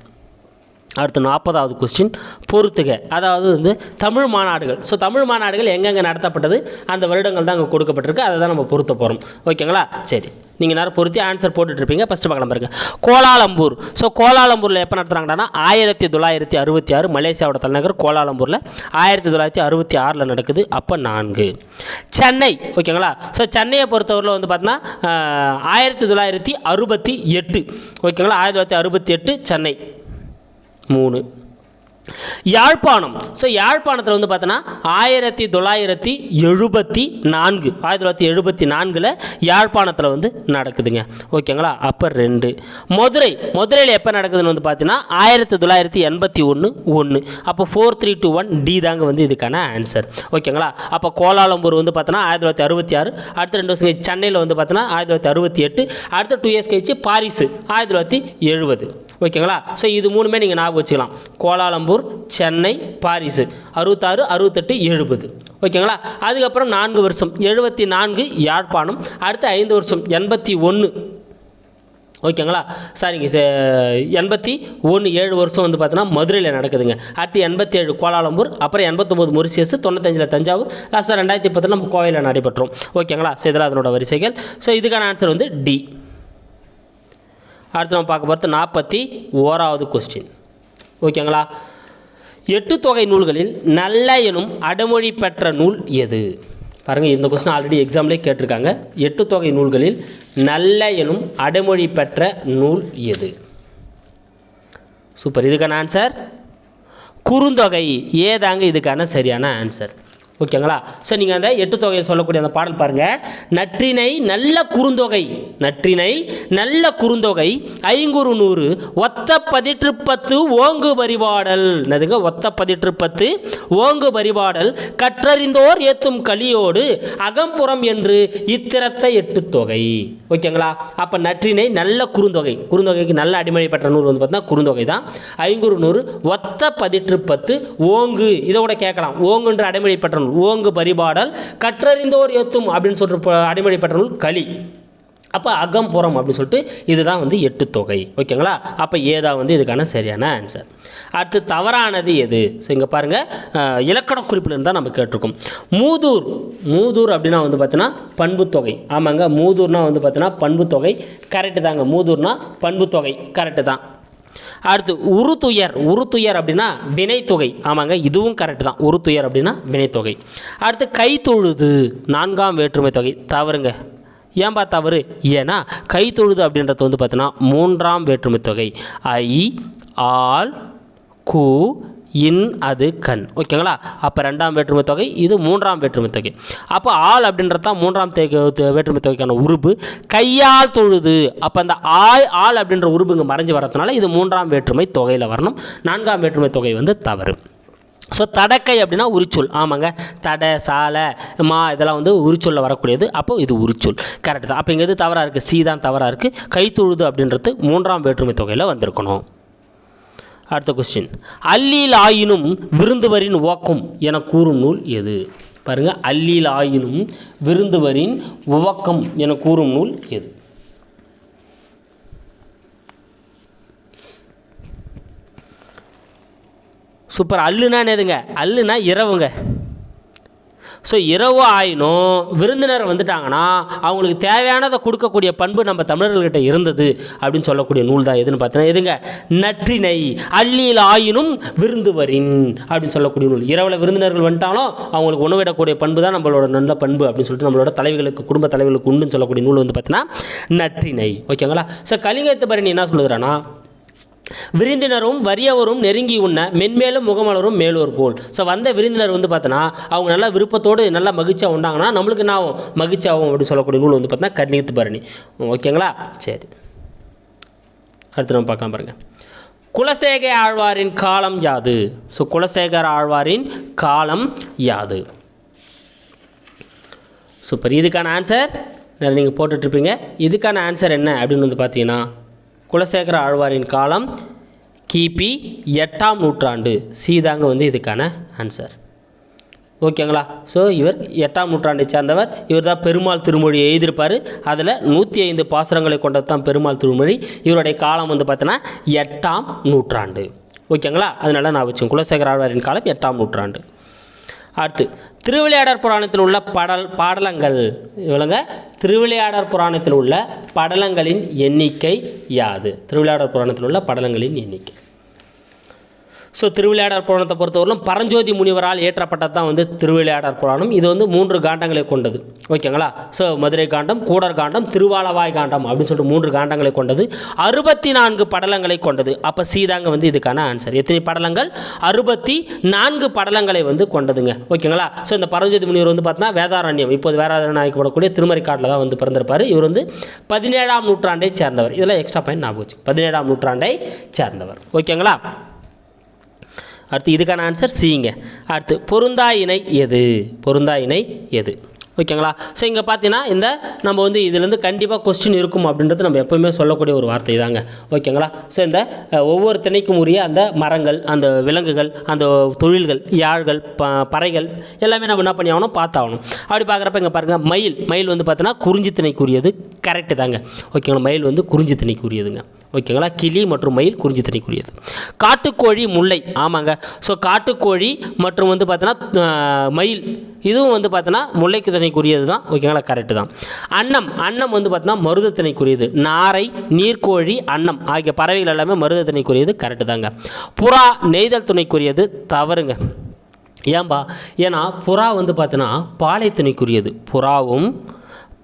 அடுத்து நாற்பதாவது கொஸ்டின் பொறுத்துக. அதாவது வந்து தமிழ் மாநாடுகள். ஸோ தமிழ் மாநாடுகள் எங்கெங்கே நடத்தப்பட்டது? அந்த வருடங்கள் தான் அங்கே கொடுக்கப்பட்டிருக்கு. அதை தான் நம்ம பொருத்த போகிறோம் ஓகேங்களா சரி. நீங்கள் நேரம் பொருத்தி ஆன்சர் போட்டுட்ருப்பீங்க ஃபஸ்ட்டு பார்க்கலாம் பாருங்க. கோலாலம்பூர். ஸோ கோலாலம்பூரில் எப்போ நடத்துகிறாங்கன்னா ஆயிரத்தி தொள்ளாயிரத்தி அறுபத்தி ஆறு மலேசியாவோட தலைநகர் கோலாலம்பூரில் ஆயிரத்தி தொள்ளாயிரத்தி அறுபத்தி ஆறில் நடக்குது. அப்போ நான்கு. சென்னை. ஓகேங்களா ஸோ சென்னையை பொறுத்தவரையில் வந்து பார்த்தீங்கன்னா ஆயிரத்தி தொள்ளாயிரத்தி அறுபத்தி எட்டு. ஓகேங்களா ஆயிரத்தி தொள்ளாயிரத்தி அறுபத்தி எட்டு சென்னை. மூணு. யாழ்ப்பாணம். ஸோ யாழ்ப்பாணத்தில் வந்து பார்த்தோன்னா ஆயிரத்தி தொள்ளாயிரத்தி எழுபத்தி நான்கு. ஆயிரத்தி தொள்ளாயிரத்தி எழுபத்தி நான்கில் யாழ்ப்பாணத்தில் வந்து நடக்குதுங்க. ஓகேங்களா? அப்போ ரெண்டு. மதுரை. மதுரையில் எப்போ நடக்குதுன்னு வந்து பார்த்தீங்கன்னா ஆயிரத்தி தொள்ளாயிரத்தி எண்பத்தி ஒன்று ஒன்று அப்போ four three two one D தாங்க வந்து இதுக்கான ஆன்சர் ஓகேங்களா? அப்போ கோலாலம்பூர் வந்து பார்த்தோன்னா ஆயிரத்தி தொள்ளாயிரத்தி அறுபத்தி ஆறு. அடுத்த ரெண்டு வருஷம் கழிச்சு சென்னையில் வந்து பார்த்தோன்னா ஆயிரத்தி தொள்ளாயிரத்தி அறுபத்தி எட்டு. அடுத்த டூ இயர்ஸ் கழிச்சு பாரிஸு ஆயிரத்தி தொள்ளாயிரத்தி எழுபது. ஓகேங்களா? ஸோ இது மூணுமே நீங்கள் ஞாபகம் வச்சுக்கலாம். கோலாலம்பூர் சென்னை பாரிஸ் அறுபத்தாறு அறுபத்தெட்டு எழுபது. ஓகேங்களா? அதுக்கப்புறம் நான்கு வருஷம். எழுபத்தி நான்கு யாழ்ப்பாணம். அடுத்து ஐந்து வருஷம். எண்பத்தி ஒன்று ஓகேங்களா? சரிங்க சே- எண்பத்தி ஒன்று ஏழு வருஷம் வந்து பார்த்தீங்கன்னா மதுரையில் நடக்குதுங்க. அடுத்து எண்பத்தி ஏழு கோலாலம்பூர். அப்புறம் எண்பத்தொம்போது மொரிசியஸ் தொண்ணூத்தஞ்சில் தஞ்சாவூர். லாஸ்ட்டாக ரெண்டாயிரத்தி பத்தில் நம்ம கோவையில் நடைபெற்றோம். ஓகேங்களா? ஸோ இதெல்லாம் அதனோட வரிசைகள். ஸோ இதுக்கான ஆன்சர் வந்து டி அடுத்து நம்ம பார்க்க போகிறது நாற்பத்தி ஓராவது கொஸ்டின் ஓகேங்களா எட்டு தொகை நூல்களில் நல்ல எனும் அடமொழி பெற்ற நூல் எது? பாருங்கள் இந்த கொஸ்டின் ஆல்ரெடி எக்ஸாம்லேயே கேட்டிருக்காங்க. எட்டு தொகை நூல்களில் நல்ல எனும் அடைமொழி பெற்ற நூல் எது? சூப்பர் இதுக்கான ஆன்சர் குறுந்தொகை. ஏதாங்க இதுக்கான சரியான ஆன்சர் ஓகேங்களா? ஸோ நீங்கள் அந்த எட்டு தொகையை சொல்லக்கூடிய அந்த பாடல் பாருங்கள் நற்றினை நல்ல குறுந்தொகை நற்றினை நல்ல குறுந்தொகை ஐங்குறு நூறு ஒத்த பதிற்று பத்து ஓங்கு பரிபாடல் என்னதுங்க? ஒத்த பதிற்று பத்து ஓங்கு பரிபாடல் கற்றறிந்தோர் ஏத்தும் கலியோடு அகம்புறம் என்று இத்திரத்த எட்டு தொகை. ஓகேங்களா? அப்போ நற்றினை நல்ல குறுந்தொகை. குறுந்தொகைக்கு நல்ல அடிமொழி பெற்ற நூல் வந்து பார்த்தீங்கன்னா குறுந்தொகை தான். ஐங்குறு நூறு ஒத்த பதிற்று பத்து ஓங்கு. இதை கூட கேட்கலாம். ஓங்குன்ற அடைமொழி பெற்ற நூல் ஓங்கு பரிபாடல் கற்றறிந்தோர் எத்தும் அப்படின்னு சொல்லிட்டு ப- பெற்ற நூல் களி. அப்போ அகம்புறம் அப்படின்னு சொல்லிட்டு இதுதான் வந்து எட்டு தொகை. ஓகேங்களா? அப்போ ஏதா வந்து இதுக்கான சரியான ஆன்சர் அடுத்து தவறானது எது? ஸோ இங்கே பாருங்கள் இலக்கண குறிப்பில் இருந்தால் நம்ம கேட்டிருக்கோம். மூதூர். மூதூர் அப்படின்னா வந்து பார்த்தீங்கன்னா பண்புத்தொகை ஆமாங்க மூதூர்னால் வந்து பார்த்தீங்கன்னா பண்புத்தொகை கரெக்டு தாங்க. மூதூர்னால் பண்புத்தொகை கரெக்டு தான். அடுத்து உருத்துயர் உருத்துயர் அப்படின்னா வினைத்தொகை. ஆமாங்க இதுவும் கரெக்ட் தான். உருத்துயர் அப்படின்னா வினைத்தொகை. அடுத்து கைத்தொழுது நான்காம் வேற்றுமை தொகை. தவறுங்க. ஏன்பா தவறு? ஏன்னா கைத்தொழுது அப்படின்றது வந்து பார்த்தீங்கன்னா மூன்றாம் வேற்றுமை தொகை. ஐ ஆல் கூ இன் அது கண். ஓகேங்களா அப்போ ரெண்டாம் வேற்றுமை தொகை இது மூன்றாம் வேற்றுமை தொகை. அப்போ ஆள் அப்படின்றது தான் மூன்றாம் தேக வேற்றுமை தொகைக்கான உறுப்பு. கையால் தொழுது. அப்போ அந்த ஆள் ஆள் அப்படின்ற உருபு இங்கே மறைஞ்சு வரதுனால இது மூன்றாம் வேற்றுமை தொகையில் வரணும். நான்காம் வேற்றுமை தொகை வந்து தவறு. ஸோ தடக்கை அப்படின்னா உரிச்சொல். ஆமாங்க. தடை சாலை மா இதெல்லாம் வந்து உரிச்சொல்ல வரக்கூடியது. அப்போ இது உரிச்சொல். கரெக்ட் தான். அப்போ இங்கே எது தவறாக இருக்குது சி தான் தவறாக இருக்குது கைத்தொழுது அப்படின்றது மூன்றாம் வேற்றுமை தொகையில் வந்திருக்கணும். அடுத்த கொஸ்டின் அல்லில் ஆயினும் விருந்துவரின் ஓக்கம் என கூறும் நூல் எது? பாருங்கள் அல்லில் ஆயினும் விருந்துவரின் உவக்கம் என கூறும் நூல் எது? சூப்பர். அல்லுனா என்னதுங்க? அல்லுனா இரவுங்க. ஸோ இரவு ஆயினும் விருந்தினர் வந்துட்டாங்கன்னா அவங்களுக்கு தேவையானதை கொடுக்கக்கூடிய பண்பு நம்ம தமிழர்கள்கிட்ட இருந்தது அப்படின்னு சொல்லக்கூடிய நூல் தான் எதுன்னு பார்த்தீங்கன்னா எதுங்க? நற்றினை. அள்ளியில் ஆயினும் விருந்துவரின் அப்படின்னு சொல்லக்கூடிய நூல். இரவில் விருந்தினர்கள் வந்துட்டாலும் அவங்களுக்கு உணவிடக்கூடிய பண்பு தான் நம்மளோட நல்ல பண்பு அப்படின்னு சொல்லிட்டு நம்மளோட தலைவர்களுக்கு குடும்ப தலைவர்களுக்கு உண்டுன்னு சொல்லக்கூடிய நூல் வந்து பார்த்தீங்கன்னா நற்றினை. ஓகேங்களா? ஸோ கலிங்கத்து பரணி என்ன சொல்லுதுறான்னா விருந்தினரும் வறியவரும் நெருங்கி உண்ண மென்மேலும் முகமலரும் மேலோர் போல். ஸோ வந்த விருந்தினர் வந்து பார்த்தோன்னா அவங்க நல்லா விருப்பத்தோடு நல்லா மகிழ்ச்சியாக உண்டாங்கன்னா நம்மளுக்கு என்ன ஆகும்? மகிழ்ச்சியாகும் அப்படின்னு சொல்லக்கூடிய நூல் வந்து பார்த்தீங்கன்னா கலிங்கத்து பரணி. ஓகேங்களா சரி. அடுத்து நம்ம பார்க்கலாம் பாருங்கள் குலசேகர ஆழ்வாரின் காலம் யாது? ஸோ குலசேகர ஆழ்வாரின் காலம் யாது? சூப்பர் இதுக்கான ஆன்சர் நீங்கள் போட்டுட்ருப்பீங்க இதுக்கான ஆன்சர் என்ன அப்படின்னு வந்து பார்த்தீங்கன்னா குலசேகர ஆழ்வாரின் காலம் கிபி எட்டாம் நூற்றாண்டு. சீதாங்க வந்து இதுக்கான ஆன்சர் ஓகேங்களா? ஸோ இவர் எட்டாம் நூற்றாண்டை சேர்ந்தவர். இவர் தான் பெருமாள் திருமொழி எழுதியிருப்பார். அதில் நூற்றி ஐந்து பாசுரங்களை கொண்டது தான் பெருமாள் திருமொழி. இவருடைய காலம் வந்து பார்த்தோன்னா எட்டாம் நூற்றாண்டு. ஓகேங்களா? அதனால் நான் வச்சேன் குலசேகர ஆழ்வாரின் காலம் எட்டாம் நூற்றாண்டு. அடுத்து திருவிளையாடற் புராணத்தில் உள்ள படல் பாடலங்கள் இவ்வளோங்க திருவிளையாடற் புராணத்தில் உள்ள படலங்களின் எண்ணிக்கை யாது? திருவிளையாடற் புராணத்தில் உள்ள படலங்களின் எண்ணிக்கை. ஸோ திருவிளையாடற் புராணத்தை பொறுத்தவரையிலும் பரஞ்சோதி முனிவரால் ஏற்றப்பட்டது தான் வந்து திருவிளையாடற் புராணம். இது வந்து மூன்று காண்டங்களை கொண்டது. ஓகேங்களா? ஸோ மதுரை காண்டம் கூடர் காண்டம் திருவாலவாய் காண்டம் அப்படின்னு சொல்லிட்டு மூன்று காண்டங்களை கொண்டது. அறுபத்தி நான்கு படலங்களை கொண்டது. அப்போ சீதாங்க வந்து இதுக்கான ஆன்சர் எத்தனை படலங்கள்? அறுபத்தி நான்கு படலங்களை வந்து கொண்டதுங்க. ஓகேங்களா? ஸோ இந்த பரஞ்சோதி முனிவர் வந்து பார்த்தீங்கன்னா வேதாரண்யம் இப்போது வேதாரண்யம் அழைக்கப்படக்கூடிய திருமறைக்காட்டில் தான் வந்து பிறந்திருப்பார். இவர் வந்து பதினேழாம் நூற்றாண்டை சேர்ந்தவர். இதெல்லாம் எக்ஸ்ட்ரா பாயிண்ட் ஞாபகம் பதினேழாம் நூற்றாண்டை சேர்ந்தவர். ஓகேங்களா? அடுத்து இதுக்கான ஆன்சர் சிங்க அடுத்து பொருந்தா இணை எது? பொருந்தா இணை எது? ஓகேங்களா ஸோ இங்கே பார்த்தீங்கன்னா இந்த நம்ம வந்து இதுலேருந்து கண்டிப்பாக கொஸ்டின் இருக்கும் அப்படின்றது நம்ம எப்போவுமே சொல்லக்கூடிய ஒரு வார்த்தை தாங்க. ஓகேங்களா ஸோ இந்த ஒவ்வொரு திணைக்கும் உரிய அந்த மரங்கள் அந்த விலங்குகள் அந்த தொழில்கள் யாழ்கள் ப பறைகள் எல்லாமே நம்ம என்ன பண்ணி ஆகணும் பார்த்தாகணும். அப்படி பார்க்குறப்ப இங்கே பாருங்கள் மயில். மயில் வந்து பார்த்தீங்கன்னா குறிஞ்சி திணைக்குரியது கரெக்டு தாங்க. ஓகேங்களா மயில் வந்து குறிஞ்சி திணைக்குரியதுங்க ஓகேங்களா? கிளி மற்றும் மயில் குறிஞ்சி திணைக்குரியது காட்டுக்கோழி முல்லை. ஆமாங்க. ஸோ காட்டுக்கோழி மற்றும் வந்து பார்த்தோன்னா மயில். இதுவும் வந்து பார்த்தோன்னா முல்லைக்கு திணைக்குரியது தான். ஓகேங்களா? கரெக்டு தான். அன்னம். அன்னம் வந்து பார்த்தோன்னா மருத திணைக்குரியது நாரை நீர்க்கோழி அன்னம் ஆகிய பறவைகள் எல்லாமே மருத திணைக்குரியது கரெக்டு தாங்க. புறா நெய்தல் துணைக்குரியது தவறுங்க. ஏன்பா? ஏன்னா புறா வந்து பார்த்தோன்னா பாலைத்திணைக்குரியது புறாவும்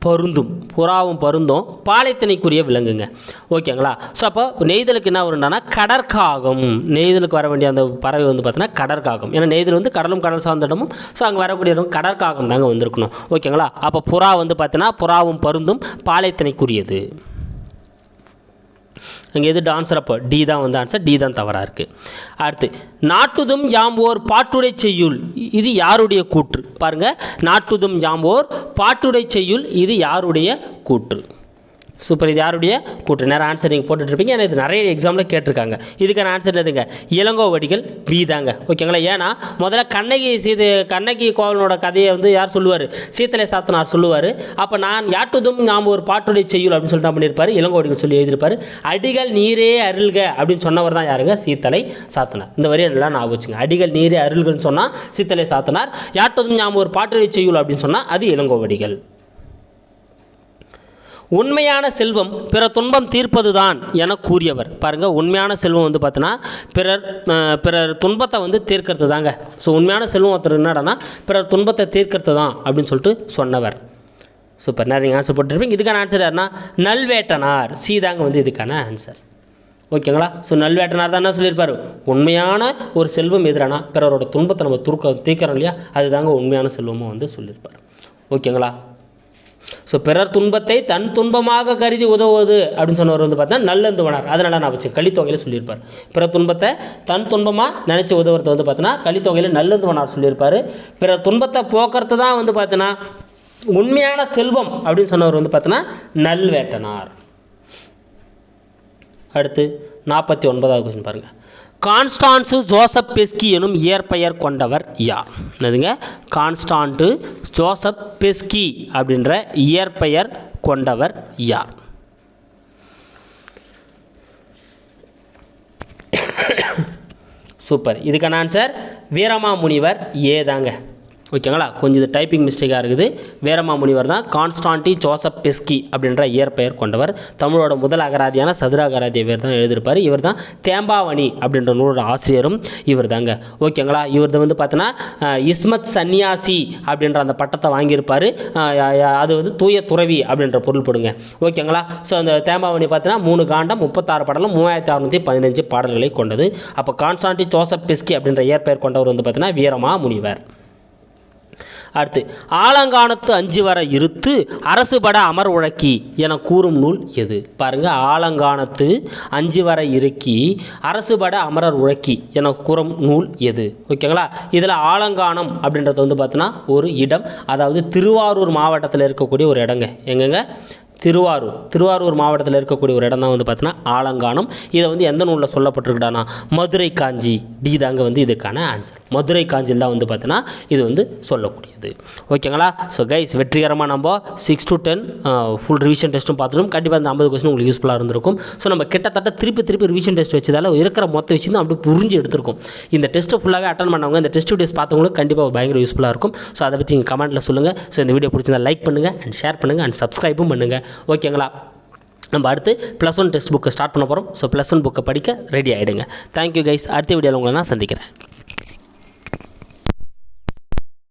பருந்தும் புறாவும் பருந்தும் பாலைத்தனைக்குரிய விலங்குங்க. ஓகேங்களா? ஸோ அப்போ நெய்தலுக்கு என்ன வரும்னா கடற்காகம். நெய்தலுக்கு வர வேண்டிய அந்த பறவை வந்து பார்த்தீங்கன்னா கடற்காகம். ஏன்னா நெய்தல் வந்து கடலும் கடல் சார்ந்த இடமும் ஸோ அங்கே வரக்கூடிய இடம் கடற்காகம் தாங்க வந்திருக்கணும். ஓகேங்களா? அப்போ புறா வந்து பார்த்தீங்கன்னா புறாவும் பருந்தும் பாலைத்தனைக்குரியது. அங்கே எது டான்ஸர் அப்போ? டி தான் வந்து ஆன்சர் டி தான் தவறாக இருக்குது அடுத்து நாட்டுதும் யாம்போர் பாட்டுடை செய்யுள் இது யாருடைய கூற்று? பாருங்கள் நாட்டுதும் யாம்போர் பாட்டுடை செய்யுள் இது யாருடைய கூற்று? சூப்பர் இது யாருடைய? கூட்டு நேரம் ஆன்சர் நீங்கள் போட்டுட்ருப்பீங்க ஏன்னா இது நிறைய எக்ஸாமில் கேட்டிருக்காங்க. இதுக்கான ஆன்சர் எதுங்க இளங்கோவடிகள் பி தாங்க. ஓகேங்களா ஏன்னா முதல்ல கண்ணகி சீதை கண்ணகி கோவலனோட கதையை வந்து யார் சொல்லுவார்? சீத்தலை சாத்தனார் சொல்லுவார். அப்போ நான் யாட்டுதும் நாம் ஒரு பாட்டுடைய செய்யுள் அப்படின்னு சொல்லிட்டு பண்ணியிருப்பார். இளங்கோவடிகள் சொல்லி எழுதியிருப்பார். அடிகள் நீரே அருள்க அப்படின்னு சொன்னவர் தான் யாருங்க? சீத்தலை சாத்தனார். இந்த வரி நல்லா நான் வச்சுங்க. அடிகள் நீரே அருள்கள்னு சொன்னால் சீத்தலை சாத்தனார். யாட்டுதும் நாம் ஒரு பாட்டுடைய செய்யுள் அப்படின்னு சொன்னால் அது இளங்கோவடிகள் உண்மையான செல்வம் பிற துன்பம் தீர்ப்பதுதான் என கூறியவர். பாருங்கள் உண்மையான செல்வம் வந்து பார்த்தோன்னா பிறர் பிறர் துன்பத்தை வந்து தீர்க்கிறது தாங்க ஸோ உண்மையான செல்வம் ஒருத்தர் என்னடான்னா பிறர் துன்பத்தை தீர்க்கிறது தான் அப்படின்னு சொல்லிட்டு சொன்னவர். சூப்பர் நிறைய நீங்கள் ஆன்சர் போட்டுருப்பீங்க. இதுக்கான ஆன்சர் யாருன்னா நல்வேட்டனார். சீதாங்க வந்து இதுக்கான ஆன்சர் ஓகேங்களா? ஸோ நல்வேட்டனார் தான் என்ன சொல்லியிருப்பார்? உண்மையான ஒரு செல்வம் எதிரானா பிறரோட துன்பத்தை நம்ம துருக்க தீர்க்கிறோம் இல்லையா? அதுதாங்க உண்மையான செல்வமும் வந்து சொல்லியிருப்பார். ஓகேங்களா? ஸோ பிறர் துன்பத்தை தன் துன்பமாக கருதி உதவுவது அப்படின்னு சொன்னவர் வந்து பார்த்தா நல்லந்துவனார் அதனால் நான் வச்சு கலித்தொகையில் சொல்லியிருப்பார். பிறர் துன்பத்தை தன் துன்பமாக நினச்சி உதவுறது வந்து பார்த்தோன்னா கலித்தொகையில் நல்லந்துவனார் சொல்லியிருப்பார். பிறர் துன்பத்தை போக்குறது தான் வந்து பார்த்தோன்னா உண்மையான செல்வம் அப்படின்னு சொன்னவர் வந்து பார்த்தோன்னா நல்வேட்டனார். அடுத்து நாற்பத்தி ஒன்பதாவது கொஸ்டின் பாருங்கள் கான்ஸ்டான்சு ஜோசப் பெஸ்கி எனும் இயற்பெயர் கொண்டவர் யார்? என்னதுங்க? கான்ஸ்டான்ட்டு ஜோசப் பெஸ்கி அப்படின்ற இயற்பெயர் கொண்டவர் யார்? சூப்பர். இதுக்கான ஆன்சர் வீரமாமுனிவர் ஏதாங்க ஓகேங்களா? கொஞ்சம் இது டைப்பிங் மிஸ்டேக்காக இருக்குது. வேரமா முனிவர் தான் கான்ஸ்டான்டி ஜோசப் பெஸ்கி அப்படின்ற இயற்பெயர் கொண்டவர். தமிழோட முதல் அகராதியான சதுர அகராதி பேர் தான் எழுதியிருப்பார். இவர் தான் தேம்பாவணி அப்படின்ற நூலோட ஆசிரியரும் இவர் தாங்க. ஓகேங்களா? இவர் வந்து பார்த்தோன்னா இஸ்மத் சன்னியாசி அப்படின்ற அந்த பட்டத்தை வாங்கியிருப்பார். அது வந்து தூய துறவி அப்படின்ற பொருள் போடுங்க. ஓகேங்களா? ஸோ அந்த தேம்பாவணி பார்த்தீங்கன்னா மூணு காண்டம் முப்பத்தாறு பாடலும் மூவாயிரத்தி அறுநூற்றி பதினஞ்சு பாடல்களை கொண்டது. அப்போ கான்ஸ்டான்டி ஜோசப் பெஸ்கி அப்படின்ற இயற்பெயர் கொண்டவர் வந்து பார்த்தீங்கன்னா வீரமா முனிவர் அடுத்து ஆலங்கானத்து அஞ்சு வர இருத்து அரசுபட அமர் உழக்கி என கூறும் நூல் எது? பாருங்கள் ஆலங்கானத்து அஞ்சு வர இருக்கி அரசுபட அமரர் உழக்கி என கூறும் நூல் எது? ஓகேங்களா? இதில் ஆலங்கானம் அப்படின்றது வந்து பார்த்தீங்கன்னா ஒரு இடம் அதாவது திருவாரூர் மாவட்டத்தில் இருக்கக்கூடிய ஒரு இடங்க. எங்கங்க? திருவாரூர். திருவாரூர் மாவட்டத்தில் இருக்கக்கூடிய ஒரு இடம் தான் வந்து பார்த்தீங்கன்னா ஆலங்கானம். இதை வந்து எந்த நூலில் சொல்லப்பட்டிருக்குடானா மதுரை காஞ்சி. டி தாங்க வந்து இதுக்கான ஆன்சர் மதுரை காஞ்சியில் தான் வந்து பார்த்தீங்கன்னா இது வந்து சொல்லக்கூடியது. ஓகேங்களா? ஸோ கைஸ் வெற்றிகரமாக நம்ம six to ten full revision டெஸ்ட்டும் பார்த்துட்டோம். கண்டிப்பாக இந்த ஐம்பது கொஸ்டின் உங்களுக்கு யூஸ்ஃபுல்லாக இருந்திருக்கும். ஸோ நம்ம கிட்டத்தட்ட திருப்பி திருப்பி ரிவிஷன் டெஸ்ட் வச்சதால இருக்கிற மொத்த விஷயம் தான் அப்படியே புரிஞ்சு எடுத்திருக்கும். இந்த டெஸ்ட்டை ஃபுல்லாகவே அட்டன் பண்ணவங்க இந்த டெஸ்ட் வீடியோஸ் பார்த்தவங்களுக்கு கண்டிப்பாக பயங்கர யூஸ்ஃபுல்லாக இருக்கும். ஸோ அதை பற்றி நீங்கள் கமெண்ட்டில் சொல்லுங்கள் ஸோ இந்த வீடியோ பிடிச்சிருந்தா லைக் பண்ணுங்கள் அண்ட் ஷேர் பண்ணுங்கள் அண்ட் சப்ஸ்கிரைபும் பண்ணுங்கள் ஓகேங்களா? நம்ம அடுத்து ப்ளஸ் ஒன் டெஸ்ட் புக்கை ஸ்டார்ட் பண்ண போகிறோம் ஸோ ப்ளஸ் ஒன் புக்கை படிக்க ரெடி ஆகிடுங்க தேங்க்யூ கைஸ் அடுத்த வீடியோவில் உங்களை நான் சந்திக்கிறேன்.